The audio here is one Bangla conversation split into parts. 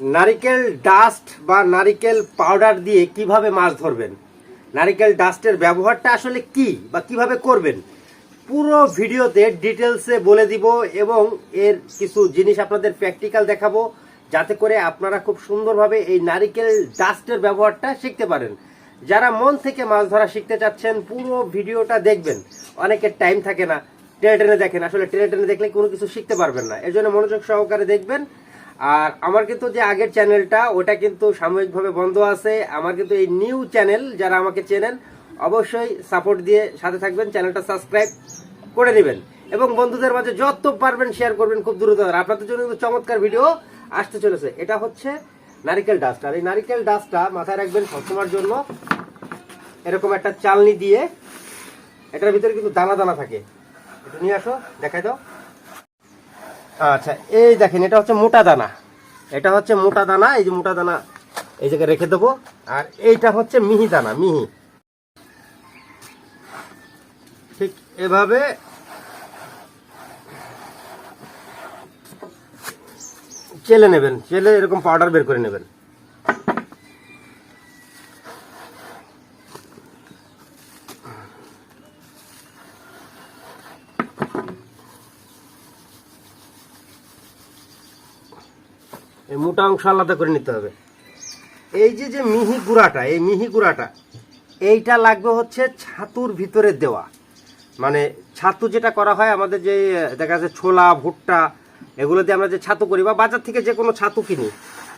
নারিকেল ডাস্ট বা নারিকেল পাউডার দিয়ে কীভাবে মাছ ধরবেন? নারিকেল ডাস্টের ব্যবহারটা আসলে কি বা কীভাবে করবেন? পুরো ভিডিওতে ডিটেলসে বলে দিব এবং এর কিছু জিনিস আপনাদের প্র্যাকটিক্যাল দেখাবো, যাতে করে আপনারা খুব সুন্দরভাবে এই নারিকেল ডাস্টের ব্যবহারটা শিখতে পারেন। যারা মন থেকে মাছ ধরা শিখতে চাচ্ছেন, পুরো ভিডিওটা দেখবেন। অনেকের টাইম থাকে না, টেনে টেনে দেখেন। আসলে টেনে টেনে দেখলে কোনো কিছু শিখতে পারবেন না। এর জন্য মনোযোগ সহকারে দেখবেন। আর আমার কিন্তু যে আগের চ্যানেলটা, ওটা কিন্তু সাময়িকভাবে বন্ধ আছে। আমার কিন্তু এই নিউ চ্যানেল যারা আমাকে চেনেন, অবশ্যই সাপোর্ট দিয়ে সাথে থাকবেন, চ্যানেলটা সাবস্ক্রাইব করে নেবেন। এবং বন্ধুদের মাঝে যত পারবেন শেয়ার করবেন খুব দ্রুত। আপনাদের জন্য কিন্তু চমৎকার ভিডিও আসতে চলেছে। এটা হচ্ছে নারিকেল ডাস্ট আর এই নারিকেল ডাস্টটা মাথায় রাখবেন সবসময়ের জন্য। এরকম একটা চালনি দিয়ে, এটার ভিতরে কিন্তু দানা দানা থাকে। একটু নিয়ে আসো, দেখাই দাও। আচ্ছা এই দেখেন, এটা হচ্ছে মোটা দানা। এটা হচ্ছে মোটা দানা, এই যে মোটা দানা এই জায়গায় রেখে দেবো। আর এইটা হচ্ছে মিহি দানা, মিহি। ঠিক এভাবে চেলে নেবেন, চেলে এরকম পাউডার বের করে নেবেন। এই মোটা অংশ আলাদা করে নিতে হবে। এই যে যে মিহি গুঁড়াটা, এই মিহি গুঁড়াটা, এইটা লাগবে হচ্ছে ছাতুর ভিতরে দেওয়া। মানে ছাতু যেটা করা হয়, আমাদের যে, দেখা যাচ্ছে ছোলা, ভুট্টা, এগুলো দিয়ে আমরা যে ছাতু করি বা বাজার থেকে যে কোনো ছাতু কিনি,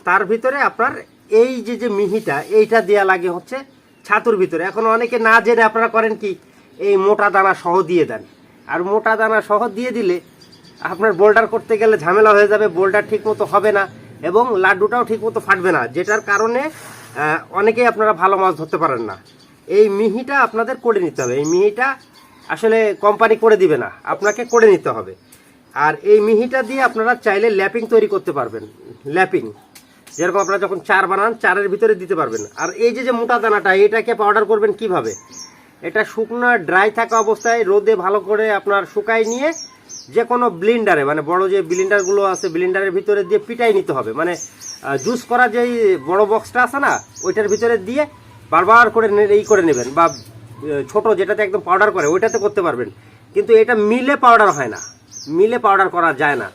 তার ভিতরে আপনার এই যে যে মিহিটা, এইটা দেওয়া লাগে হচ্ছে ছাতুর ভিতরে। এখন অনেকে না জেনে আপনারা করেন কি, এই মোটা দানা সহ দিয়ে দেন। আর মোটা দানা সহ দিয়ে দিলে আপনার বোল্ডার করতে গেলে ঝামেলা হয়ে যাবে বোল্ডার ঠিক মতো হবে না। এবং লাড্ডুটাও ঠিক মতো ফাটবে না, যেটার কারণে অনেকেই আপনারা ভালো মাছ ধরতে পারেন না। এই মিহিটা আপনাদের করে নিতে হবে। এই মিহিটা আসলে কোম্পানি করে দিবে না, আপনাকে করে নিতে হবে। আর এই মিহিটা দিয়ে আপনারা চাইলে ল্যাপিং তৈরি করতে পারবেন, ল্যাপিং। যেরকম আপনারা যখন চার বানান, চারের ভিতরে দিতে পারবেন। আর এই যে যে মোটা দানাটা, এটাকে পাউডার করবেন কীভাবে? এটা শুকনো ড্রাই থাকা অবস্থায় রোদে ভালো করে আপনার শুকাই নিয়ে যে কোনো ব্লিন্ডারে মানে বড় যে ব্লিন্ডারগুলো আছে ব্লিন্ডারের ভিতরে দিয়ে পিটাই নিতে হবে। মানে জুস করা যেই বড় বক্সটা আছে না, ওইটার ভিতরে দিয়ে বারবার করে এই করে নেবেন বা ছোট যেটাতে একদম পাউডার করে, ওইটাতে করতে পারবেন। কিন্তু এটা মিলে পাউডার হয় না। মিলে পাউডার করা যায় না।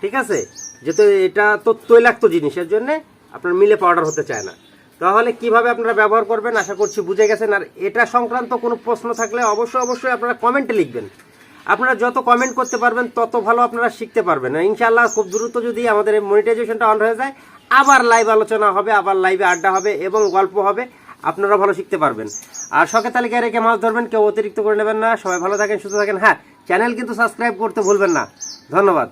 ঠিক আছে? যেহেতু এটা তো তৈলাক্ত জিনিসের জন্য আপনার মিলে পাউডার হতে চায় না। তাহলে কীভাবে আপনারা ব্যবহার করবেন? আশা করছি বুঝে গেছেন। আর এটা সংক্রান্ত কোনো প্রশ্ন থাকলে অবশ্যই অবশ্যই আপনারা কমেন্টে লিখবেন। আপনারা যত কমেন্ট করতে পারবেন, তত ভালো আপনারা শিখতে পারবেন। ইনশাল্লাহ খুব দ্রুত যদি আমাদের মনিটাইজেশনটা অন হয়ে যায়, আবার লাইভ আলোচনা হবে, আবার লাইভে আড্ডা হবে এবং গল্প হবে আপনারা ভালো শিখতে পারবেন। আর শখের তালিকায় রেখে মাছ ধরবেন, কেউ অতিরিক্ত করে নেবেন না। সবাই ভালো থাকেন, সুস্থ থাকেন। হ্যাঁ চ্যানেল কিন্তু সাবস্ক্রাইব করতে ভুলবেন না। ধন্যবাদ।